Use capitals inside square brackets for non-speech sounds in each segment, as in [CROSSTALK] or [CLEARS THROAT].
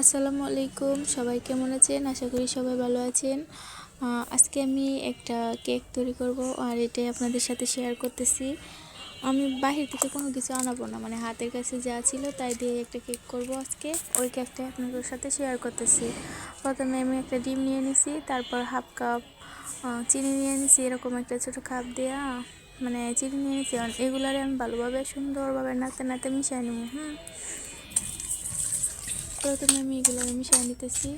আসসালামু আলাইকুম। সবাই কেমন আছেন? আশা করি সবাই ভালো আছেন। আজকে আমি একটা কেক তৈরি করব আর এটাই আপনাদের সাথে শেয়ার করতেছি। আমি বাহির থেকে কোনো কিছু আনাবো না মানে হাতের কাছে যা ছিল তাই দিয়ে একটা কেক করব আজকে। ওই কেকটা আপনাদের সাথে শেয়ার করতেছি। প্রথমে আমি একটা ডিম নিয়ে নিছি, তারপর হাফ কাপ চিনি নিয়ে নিছি, এরকম একটা ছোটো কাপ দেওয়া মানে চিনি নিয়ে নিছি। এগুলারে আমি ভালোভাবে সুন্দরভাবে নাড়তে নাতে মিশিয়ে নেব, হুম। প্রথমে আমি এগুলো মিশিয়ে নিতেছি।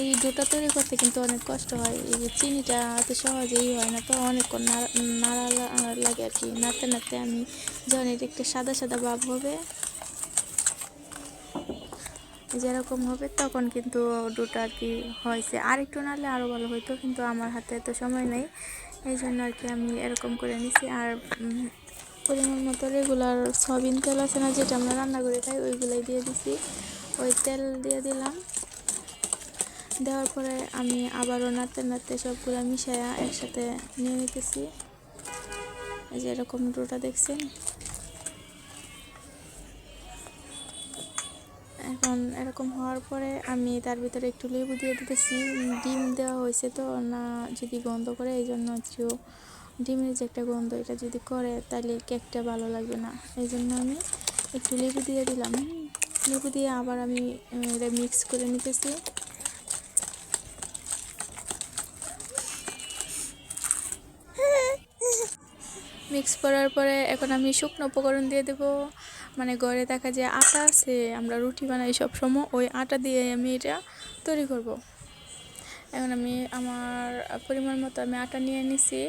এই দুটা তৈরি করতে কিন্তু অনেক কষ্ট হয়। এই যে চিনিটা এত সহজেই হয় না তো অনেকক্ষণ নাড়া লাগে আর কি। নাড়তে নাড়তে আমি যখন এটা একটা সাদা সাদা ভাব হবে, যেরকম হবে তখন কিন্তু ডোটা আর কি হয়েছে। আর একটু নাড়লে আরও ভালো হতো কিন্তু আমার হাতে এত সময় নেই। এই জন্য আর কি আমি এরকম করে নিছি। আর পরিমাণ মতো রেগুলার সয়াবিন তেল আছে না, যেটা আমরা রান্না করে খাই, ওইগুলোই দিয়ে দিছি। ওই তেল দিয়ে দিলাম। দেওয়ার পরে আমি আবারও নাড়তে নাড়তে সবগুলো মিশায়া একসাথে নিয়ে নিতেছি। এই যে এরকম ডোটা দেখছেন? এখন এরকম হওয়ার পরে আমি তার ভিতরে একটু লেবু দিয়ে দিতেছি। ডিম দেওয়া হয়েছে তো, না যদি গন্ধ করে এই জন্য একটু ডিমের যে একটা গন্ধ, এটা যদি করে, তাহলে কেকটা ভালো লাগবে না। এই জন্য আমি একটু লেবু দিয়ে দিলাম। লেবু দিয়ে আবার আমি এটা মিক্স করে নিতেছি। মিক্স করার পরে এখন আমি শুকনো উপকরণ দিয়ে দেব। মানে ঘরে দেখা যে আটা আছে, আমরা রুটি বানাই সব সময় ওই আটা দিয়ে আমি এটা তৈরি করব। এখন আমি আমার পরিমাণ মতো আমি আটা নিয়ে নিছি।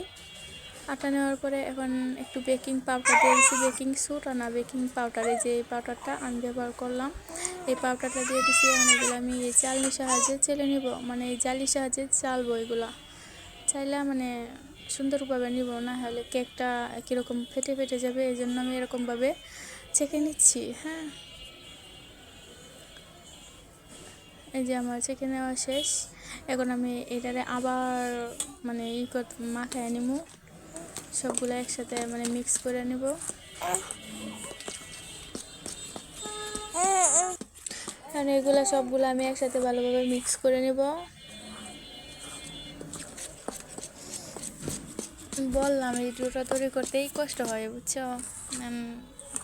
আটা নেওয়ার পরে এখন একটু বেকিং পাউডার দিয়ে দিচ্ছি বেকিং সোডা না, বেকিং পাউডারে যে এই পাউডারটা আমি ব্যবহার করলাম। এই পাউডারটা দিয়ে দিচ্ছি এখন এগুলো আমি এই চালনির সাহায্যে চেলে নিব মানে এই জালির সাহায্যে চালবো এগুলা। চাইলে মানে সুন্দরভাবে নিব, না হলে কেকটা কীরকম ফেটে ফেটে যাবে, এই জন্য আমি এরকমভাবে ছেঁকে নিচ্ছি হ্যাঁ। এই যে আমার চেকে নেওয়া শেষ। এখন আমি এটারে আবার মানে ই কর মাখায় নিব সবগুলো একসাথে মানে মিক্স করে নেব। কারণ এগুলো সবগুলো আমি একসাথে ভালোভাবে মিক্স করে নেব। বললাম, এই ডোটা তৈরি করতেই কষ্ট হয়, বুঝছ?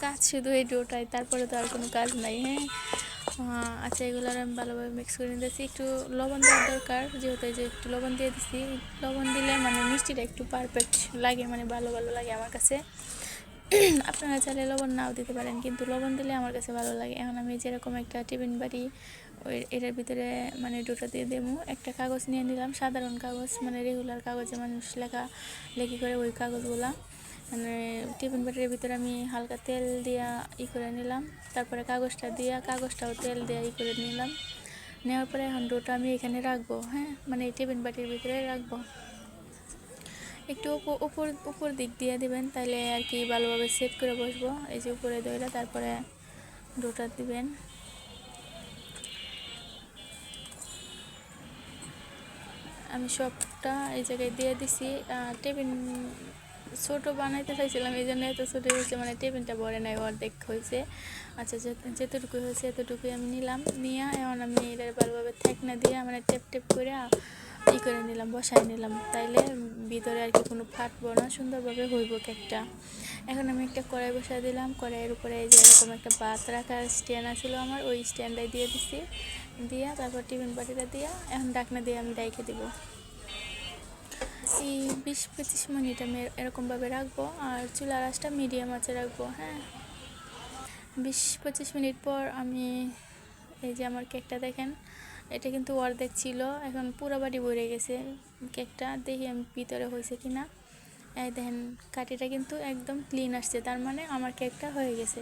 কাজ শুধু এই ডোটাই তারপরে তো আর কোনো কাজ নাই হ্যাঁ? আচ্ছা এগুলো আমি ভালোভাবে মিক্স করে নিতেছি। একটু লবণ দেওয়ার দরকার, যেহেতু যে একটু লবণ দিয়ে দিছি, লবণ দিলে মানে মিষ্টিটা একটু পারফেক্ট লাগে মানে ভালো ভালো লাগে আমার কাছে। [CLEARS THROAT] আপনারা চাইলে লবণ নাও দিতে পারেন, কিন্তু লবণ দিলে আমার কাছে ভালো লাগে। এখন আমি যেরকম একটা টিফিন বাড়ি ওই এটার ভিতরে মানে দুটো দিয়ে দেবো। একটা কাগজ নিয়ে নিলাম, সাধারণ কাগজ মানে রেগুলার কাগজে মানুষ লেখা, লেখি করে ওই কাগজগুলা। মানে টিফিন বাটির ভিতরে আমি হালকা তেল দিয়া ই করে নিলাম। তারপরে কাগজটা দিয়া, কাগজটাও তেল দিয়া ই করে নিলাম। নেওয়ার পরে এখন ডোটা আমি এখানে রাখব হ্যাঁ? মানে টিফিন বাটির ভিতরে রাখব। একটু উপ- উপর উপর দিক দিয়ে দিবেন তাহলে আর কি ভালোভাবে সেট করে বসবো। এই যে উপরে দইটা তারপরে ডোটা দিবেন। আমি সবটা এই জায়গায় দিয়ে দিছি। টেবিল ছোটো বানাইতে চাইছিলাম, এই জন্য এত ছোটো হয়েছে মানে টেবিলটা ভরে নাই, অর্ধেক হয়েছে। আচ্ছা যেতটুকু হয়েছে এতটুকুই আমি নিলাম। নিয়ে এখন আমি এটা ভালোভাবে থেকনা দিয়ে মানে টেপ টেপ করে ই করে নিলাম, বসাই নিলাম। তাইলে ভিতরে আর কি কোনো ফাটবো না, সুন্দরভাবে হইব কেকটা। এখন আমি একটা কড়াই বসাই দিলাম। কড়াইয়ের উপরে এই যে এরকম একটা ভাত রাখার স্ট্যান্ড আছিল আমার, ওই স্ট্যান্ডটাই দিয়ে দিছি। দিয়া তারপর টিফিন বাটিটা দিয়া এখন ডাকনা দিয়ে আমি ডাইকে দিব। এই বিশ পঁচিশ মিনিট আমি এরকমভাবে রাখব আর চুলার আঁচটা মিডিয়াম আঁচে রাখব হ্যাঁ। বিশ পঁচিশ মিনিট পর আমি এই যে আমার কেকটা দেখেন, এটা কিন্তু অর্ধেক ছিল, এখন পুরো বাড়ি ভরে গেছে। কেকটা দেখি আমি ভিতরে হয়েছে কি না এই দেখেন কাটিটা কিন্তু একদম ক্লিন আসছে, তার মানে আমার কেকটা হয়ে গেছে।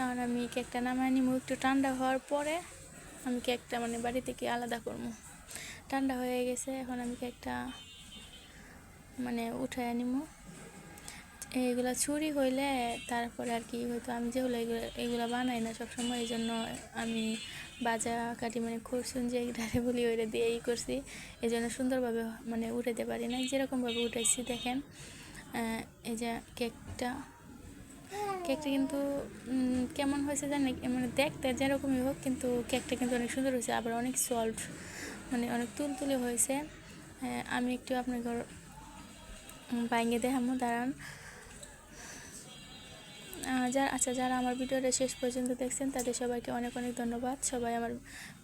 এখন আমি কেকটা নামায় নিব, একটু ঠান্ডা হওয়ার পরে আমি কেকটা মানে বাড়ি থেকে আলাদা করব। ঠান্ডা হয়ে গেছে, এখন আমি কেকটা মানে উঠায় আনিমু। এইগুলা ছুরি হইলে তারপরে আর কি হয়তো আমি যেগুলো এগুলো এগুলো বানাই না সবসময় এই জন্য আমি বাজা কাটি মানে খুরসুন যে ডারে বলি ওইটা দিয়ে ই করছি। এই জন্য সুন্দরভাবে মানে উঠাইতে পারি না যেরকমভাবে উঠাইছি দেখেন। এই যে কেকটা কেকটা কিন্তু কেমন হয়েছে জানি মানে দেখতে যেরকমই হোক কিন্তু কেকটা কিন্তু অনেক সুন্দর হয়েছে আবার অনেক সল্ট মানে অনেক তুলতুলে হয়েছে। হ্যাঁ, আমি একটু আপনার বাইঙ্গে দেখামো দাঁড়ান। যার আচ্ছা যারা আমার ভিডিওটা শেষ পর্যন্ত দেখছেন, তাদের সবাইকে অনেক অনেক ধন্যবাদ। সবাই আমার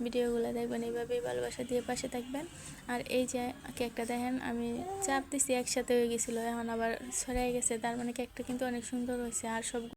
ভিডিওগুলো দেখবেন, এইভাবেই ভালোবাসা দিয়ে পাশে থাকবেন। আর এই যে কেকটা দেখেন, আমি চাপ দিছি, একসাথে হয়ে গেছিল, এখন আবার ছড়াই গেছে, তার মানে কেকটা কিন্তু অনেক সুন্দর হয়েছে, আর সব